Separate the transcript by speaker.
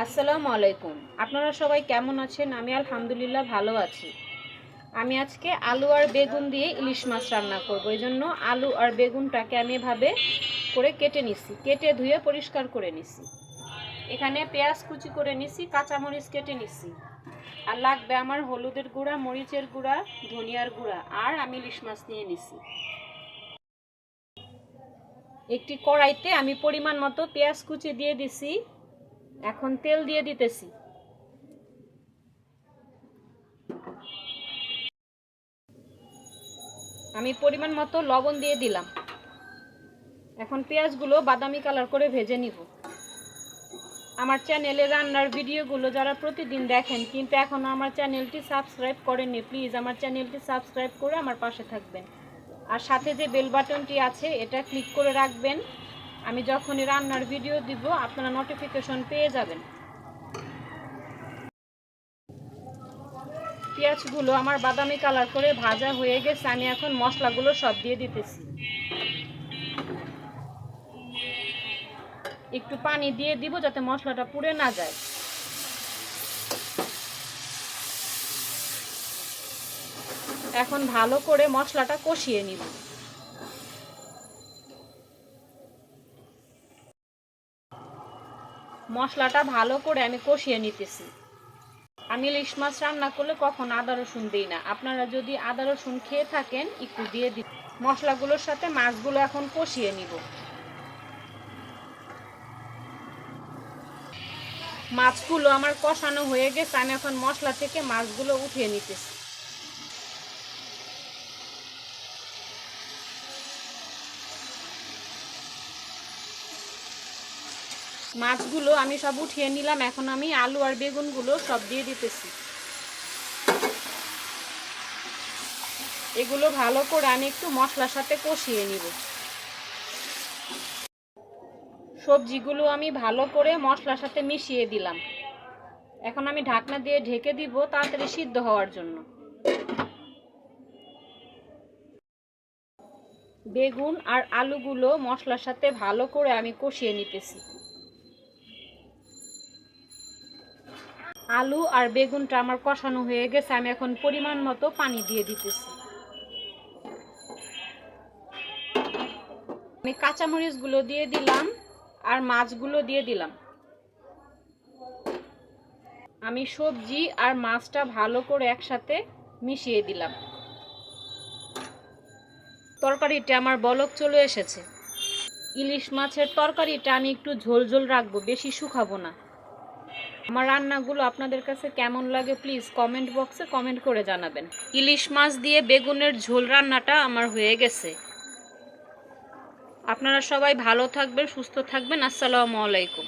Speaker 1: আসসালামু আলাইকুম। আপনারা সবাই কেমন আছেন? আমি আলহামদুলিল্লাহ ভালো আছি। আমি আজকে আলু আর বেগুন দিয়ে ইলিশ মাছ রান্না করব। এই জন্য আলু আর বেগুনটাকে আমি এভাবে করে কেটে নিছি। কেটে ধুয়ে পরিষ্কার করে নিছি। এখানে পেঁয়াজ কুচি করে নিছি, কাঁচামরিচ কেটে নিছি। আর লাগবে আমার হলুদের গুঁড়া, মরিচের গুঁড়া, ধনিয়ার গুঁড়া, আর আমি ইলিশ মাছ নিয়ে নিছি। একটি কড়াইতে আমি পরিমাণ মতো পেঁয়াজ কুচি দিয়ে দিছি। এখন তেল দিয়ে দিতেছি। আমি পরিমাণ মতো লবণ দিয়ে দিলাম। এখন পেঁয়াজগুলো বাদামি কালার করে ভেজে নিব। আমার চ্যানেলে রান্নার ভিডিওগুলো যারা প্রতিদিন দেখেন, কিন্তু এখনও আমার চ্যানেলটি সাবস্ক্রাইব করেননি, প্লিজ আমার চ্যানেলটি সাবস্ক্রাইব করে আমার পাশে থাকবেন। আর সাথে যে বেল বাটনটি আছে, এটা ক্লিক করে রাখবেন। আমি যখনই রান্নার ভিডিও দিব, আপনারা নোটিফিকেশন পেয়ে যাবেন। পেঁয়াজগুলো আমার বাদামি কালার করে ভাজা হয়ে গেছে, আমি এখন মশলাগুলো সব দিয়ে দিতেছি। একটু পানি দিয়ে দিব যাতে মশলাটা পুড়ে না যায়। এখন ভালো করে মশলাটা কষিয়ে নিব। মশলাটা ভালো করে আমি কষিয়ে নিতেছি। আমি ইলিশ মাছ রান্না করলে কখন আদা রসুন দিই না। আপনারা যদি আদা রসুন খেয়ে থাকেন, একটু দিয়ে দিন। মশলাগুলোর সাথে মাছগুলো এখন কষিয়ে নিব। মাছগুলো আমার কষানো হয়ে গেছে, আমি এখন মশলা থেকে মাছগুলো উঠিয়ে নিতেছি। মাছগুলো আমি সব উঠিয়ে নিলাম, এখন আমি আলু আর বেগুনগুলো সব দিয়ে দিতেছি। এগুলো ভালো করে আমি একটু মশলার সাথে কষিয়ে নিব। সবজিগুলো আমি ভালো করে মশলার সাথে মিশিয়ে দিলাম। এখন আমি ঢাকনা দিয়ে ঢেকে দিব তাড়াতাড়ি সিদ্ধ হওয়ার জন্য। বেগুন আর আলুগুলো মশলার সাথে ভালো করে আমি কষিয়ে নিতেছি। আলু আর বেগুনটা আমার কষানো হয়ে গেছে, আমি এখন পরিমাণ মতো পানি দিয়ে দিতেছি। আমি কাঁচামরিচগুলো দিয়ে দিলাম আর মাছগুলো দিয়ে দিলাম। আমি সবজি আর মাছটা ভালো করে একসাথে মিশিয়ে দিলাম। তরকারিটা আমার বলক চলে এসেছে। ইলিশ মাছের তরকারিটা আমি একটু ঝোল ঝোল রাখব, বেশি শুকাবো না। আমার রান্নাগুলো আপনাদের কাছে কেমন লাগে প্লিজ কমেন্ট বক্সে কমেন্ট করে জানাবেন। ইলিশ মাছ দিয়ে বেগুনের ঝোল রান্নাটা আমার হয়ে গেছে। আপনারা সবাই ভালো থাকবেন, সুস্থ থাকবেন। আসসালামু আলাইকুম।